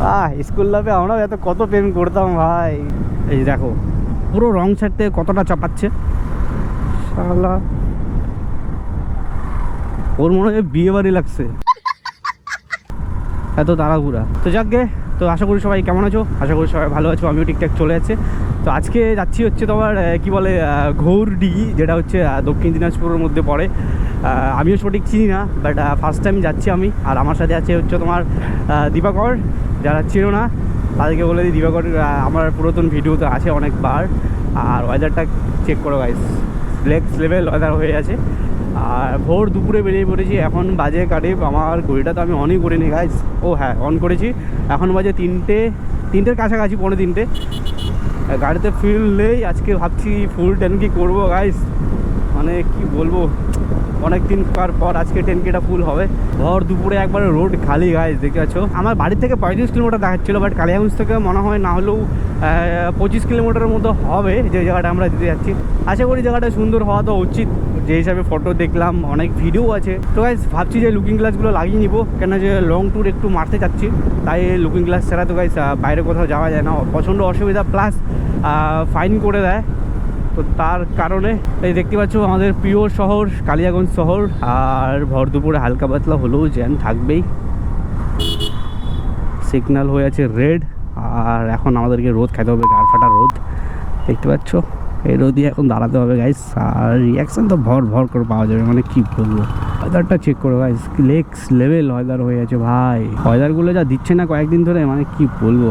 আহ, school লাভে আমরাও এত কত প্রেম করতাম ভাই। এই দেখো, পুরো রং ছাড়তে কতটা চাপাচ্ছে। শালা। ওর মনে হয় বিয়ে বাড়ি লাগছে। এত তাড়াহুড়া। তো যাক গে, তো আশা করি সবাই কেমন আছো? আশা করি সবাই ভালো আছো। আমিও ঠিকঠাক চলে যাচ্ছে তো আজকে যাচ্ছি হচ্ছে তোমার কি বলে আহ, ঘৌরডিঘি যেটা হচ্ছে দক্ষিণ দিনাজপুরের মধ্যে পড়ে। আমিও সঠিক চিনি না বাট ফার্স্ট টাইম যাচ্ছি আমি। আর আমার সাথে আছে হচ্ছে তোমার দীপাকর যারা চিনো না তাদেরকে বলে দিই দীপাকর আমার পুরাতন ভিডিও তো আছে অনেকবার। আর ওয়েদারটা চেক করো গাইস নেক্সট লেভেল ওয়েদার হয়ে আছে আর ভোর দুপুরে বেরিয়ে পড়েছি এখন বাজে কাটে আমার ঘড়িটা তো আমি অনই করিনি গাইজ ও হ্যাঁ অন করেছি। এখন বাজে তিনটে তিনটের কাছাকাছি পৌনে তিনটে। গাড়িতে ফিল নেই, আজকে ভাবছি ফুল ট্যাঙ্কি করব গাইস মানে কি বলব অনেক দিন পর পর আজকে ট্যাঙ্কিটা ফুল হবে। ভর দুপুরে একবার রোড খালি গাইস দেখে পাচ্ছ? আমার বাড়ি থেকে পঁয়ত্রিশ কিলোমিটার দেখাচ্ছিলো বাট কালিয়াগঞ্জ থেকে মনে হয় না হলেও পঁচিশ কিলোমিটারের মতো হবে, যে জায়গাটা আমরা দিতে যাচ্ছি। আশা করি জায়গাটা সুন্দর হওয়া তো উচিত। যে হিসাবে ফটো দেখলাম, অনেক ভিডিও আছে। তো গাইজ ভাবছি যে লুকিং গ্লাসগুলো লাগিয়ে নিবো কেন যে লং ট্যুর একটু মারতে চাচ্ছি, তাই লুকিং গ্লাস ছাড়া তো গাইজ বাইরে কোথাও যাওয়া যায় না। প্রচণ্ড অসুবিধা প্লাস ফাইন করে দেয়। তো তার কারণে, এই দেখতে পাচ্ছ আমাদের প্রিয় শহর, কালিয়াগঞ্জ শহর, আর ভর দুপুরে হালকা পাতলা হলেও জ্যাম থাকবেই। সিগন্যাল হয়ে আছে রেড আর এখন আমাদেরকে রোদ খেতে হবে গাড় ফাটা রোদ। দেখতে পাচ্ছ? এই রোদই এখন দাঁড়াতে হবে গাইস আর রিয়াকশান তো ভর ভর করে পাওয়া যাবে মানে কি বলব? ওয়েদারটা চেক করো গাইস লেক্স লেভেল ওয়েদার হয়ে আছে ভাই। ওয়েদারগুলো যা দিচ্ছে না কয়েকদিন ধরে মানে কি বলব?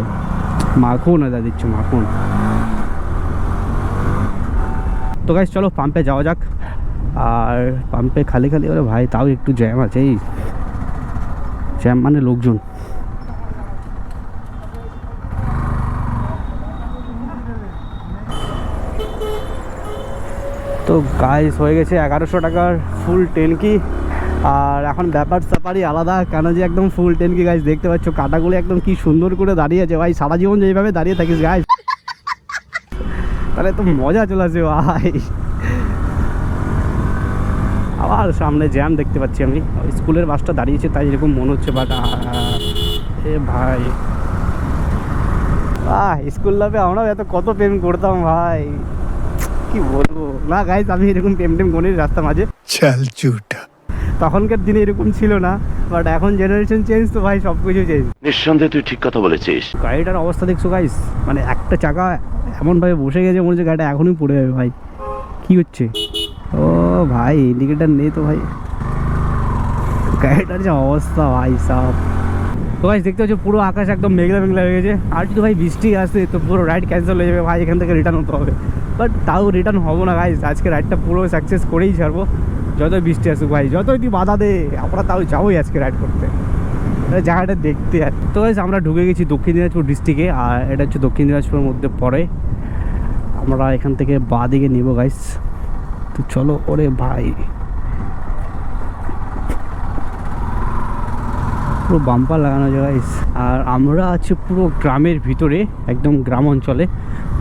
মাখন ওয়েদার দিচ্ছে, মাখন। তো গাইস চলো পাম্পে যাওয়া যাক। আর পাম্পে খালি খালি, ওরে ভাই, তাও একটু জ্যাম আছে এই জ্যাম মানে লোকজন। তো গাইস হয়ে গেছে এগারোশো টাকার ফুল টেনকি আর এখন ব্যাপার স্যাপারই আলাদা, কেন যে একদম ফুল টেনকি গাইস দেখতে পাচ্ছ কাটাগুলো একদম কি সুন্দর করে দাঁড়িয়ে আছে। ভাই, সারা জীবন যেইভাবে দাঁড়িয়ে থাকিস গাইস তাহলে তো মজা চলে আসে ভাই। আবার সামনে জ্যাম দেখতে পাচ্ছি আমি। স্কুলের বাসটা দাঁড়িয়েছে, তাই এরকম মনে হচ্ছে বাট এ ভাই। আহ, স্কুল লাভে আমরাও এত কত প্রেম করতাম, ভাই। কি বলব? না গাইজ আমি এরকম টেম টেম গণির রাস্তা মাঝে। চাল চুটা। তখনকার দিনে এরকম ছিল না বাট এখন জেনারেশন চেঞ্জ তো ভাই সবকিছু চেঞ্জ নিঃসন্দেহে তুই ঠিক কথা বলেছিস। গাড়িটার অবস্থা দেখছ গাইস মানে একটা চাকা এমনভাবে বসে গেছে মনে হচ্ছে গাড়িটা এখনই পড়ে যাবে ভাই। কি হচ্ছে? ও ভাই ইন্ডিকেটার নেই তো ভাই। গাড়িটার যে অবস্থা ভাই সব। তো ভাই দেখতে পাচ্ছ পুরো আকাশ একদম মেঘলা মেঘলা হয়ে গেছে। আর যদি ভাই বৃষ্টি আসে তো পুরো রাইড ক্যান্সেল হয়ে যাবে ভাই এখান থেকে রিটার্ন হতে হবে। বাট তাও রিটার্ন হব না গাইস আজকে রাইডটা পুরো সাকসেস করেই ছাড়বো। যতই বৃষ্টি আসুক ভাই, যতই তুই বাধা দে, আমরা তাও যাবোই আজকে রাইড করতে। জায়গাটা দেখতে আর তো গাইজ আমরা ঢুকে গেছি দক্ষিণ দিনাজপুর ডিস্ট্রিক্টে আর এটা হচ্ছে দক্ষিণ দিনাজপুরের মধ্যে পড়ে। আমরা এখান থেকে বাঁ দিকে নেব গাইস তো চলো, ওরে ভাই। পুরো বাম্পার লাগানো যায় গাইস আর আমরা আছি পুরো গ্রামের ভিতরে, একদম গ্রাম অঞ্চলে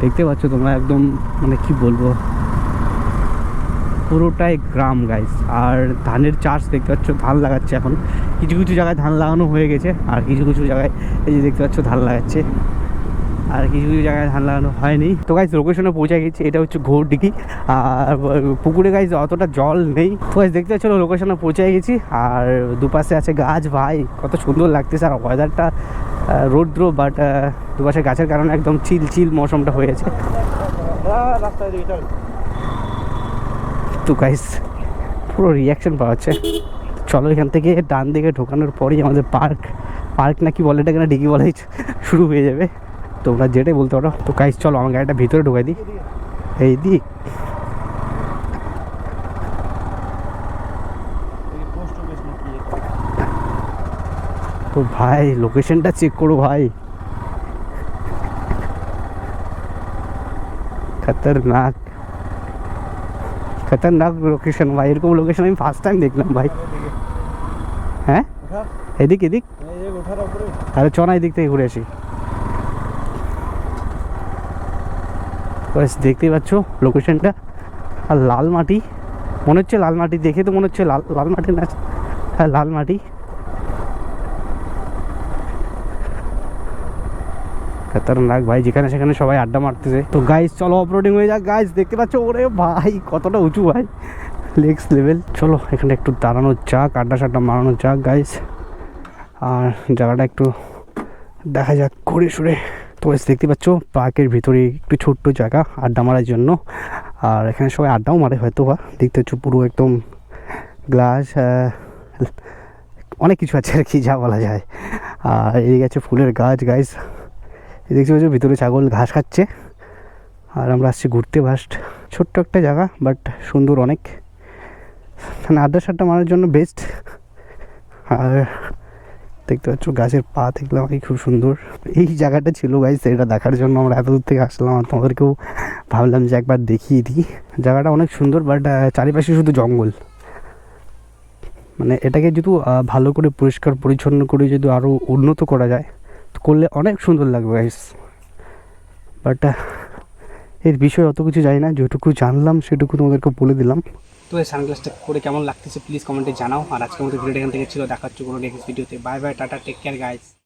দেখতে পাচ্ছ তোমরা একদম মানে কি বলব? পুরোটাই গ্রাম গাইস আর ধানের চাষ দেখতে পাচ্ছ, ধান লাগাচ্ছে এখন। কিছু কিছু জায়গায় ধান লাগানো হয়ে গেছে, আর কিছু কিছু জায়গায় এই যে দেখতে পাচ্ছ ধান লাগাচ্ছে। আর কিছু কিছু জায়গায় ধান লাগানো হয়নি। তো গাইজ লোকেশনে পৌঁছে গেছি। এটা হচ্ছে ঘোর ঘোরডিঘি আর পুকুরে গাইজ অতটা জল নেই। তো গাইজ দেখতে পাচ্ছ লোকেশনে পৌঁছে গেছি। আর দুপাশে আছে গাছ। ভাই, কত সুন্দর লাগতেছে। আর ওয়েদারটা রৌদ্র বাট দুপাশে গাছের কারণে একদম চিল চিল মৌসুমটা হয়েছে তো গাইস পুরো রিয়াকশন পাওয়া যাচ্ছে। চলো এখান থেকে ডান দিকে ঢোকানোর পরেই আমাদের পার্ক পার্ক নাকি বলে এটা কিনা ডিগি বলেই শুরু হয়ে যাবে। তোমরা যেটাই বলতে পারো। তো গাইস চলো আমার গাড়িটা ভিতরে ঢোকাই দিই। এই দিক। তো ভাই লোকেশনটা চেক করো ভাই। খতরনাক। খতরনাক লোকেশন ভাই এরকম লোকেশন আমি ফার্স্ট টাইম দেখলাম ভাই। হ্যাঁ? এদিক এদিক। আরে চ না এদিক থেকে ঘুরে আসি। ব্যাস দেখতেই পাচ্ছ লোকেশনটা আর লাল মাটি। মনে হচ্ছে লাল মাটি, দেখে তো মনে হচ্ছে লাল লাল মাটি না হ্যাঁ লাল মাটি। খতরনাক ভাই, যেখানে সেখানে সবাই আড্ডা মারতেছে। তো গাইস চলো অফরোডিং হয়ে যাক। গাইস দেখতে পাচ্ছ? ওরে ভাই, কতটা উঁচু ভাই। নেক্সট লেভেল চলো, এখানে একটু দাঁড়ানো যাক, আড্ডা সাড্ডা মারানো যাক গাইস আর জায়গাটা একটু দেখা যাক, ঘুরে সুরে। তো দেখতে পাচ্ছ। পার্কের ভিতরে একটু ছোট্ট জায়গা, আড্ডা মারার জন্য। আর এখানে সবাই আড্ডাও মারে হয়তো বা। দেখতে পাচ্ছ পুরো একদম গ্লাস অনেক কিছু আছে আর কি যা বলা যায়। আর এদিকে আছে ফুলের গাছ গাছ দেখতে পাচ্ছ ভিতরে ছাগল ঘাস খাচ্ছে। আর আমরা আসছি ঘুরতে ফার্স্ট ছোট্ট একটা জায়গা বাট সুন্দর অনেক। মানে আড্ডা সাড্ডা মারার জন্য বেস্ট আর দেখতে পাচ্ছ, গাছের পা দেখলাম কি খুব সুন্দর। এই জায়গাটা ছিল গাইস এটা দেখার জন্য আমরা এত দূর থেকে আসলাম আর তোমাদেরকেও ভাবলাম যে একবার দেখিয়ে দিই। জায়গাটা অনেক সুন্দর বাট চারিপাশে শুধু জঙ্গল। মানে এটাকে যদি ভালো করে পরিষ্কার পরিচ্ছন্ন করে যদি আরও উন্নত করা যায়, তো করলে অনেক সুন্দর লাগবে গাইস বাট এর বিষয়ে অত কিছু জানি না, যেটুকু জানলাম সেটুকু তোমাদেরকে বলে দিলাম। তো এই সানগ্লাসটা করে কেমন লাগতেছে প্লিজ কমেন্টে জানাও। আর আজকে মতো ভিডিওটা এখান থেকে ছিল দেখাচ্ছ কোনো নেক্সট ভিডিওতে bye bye tata take care guys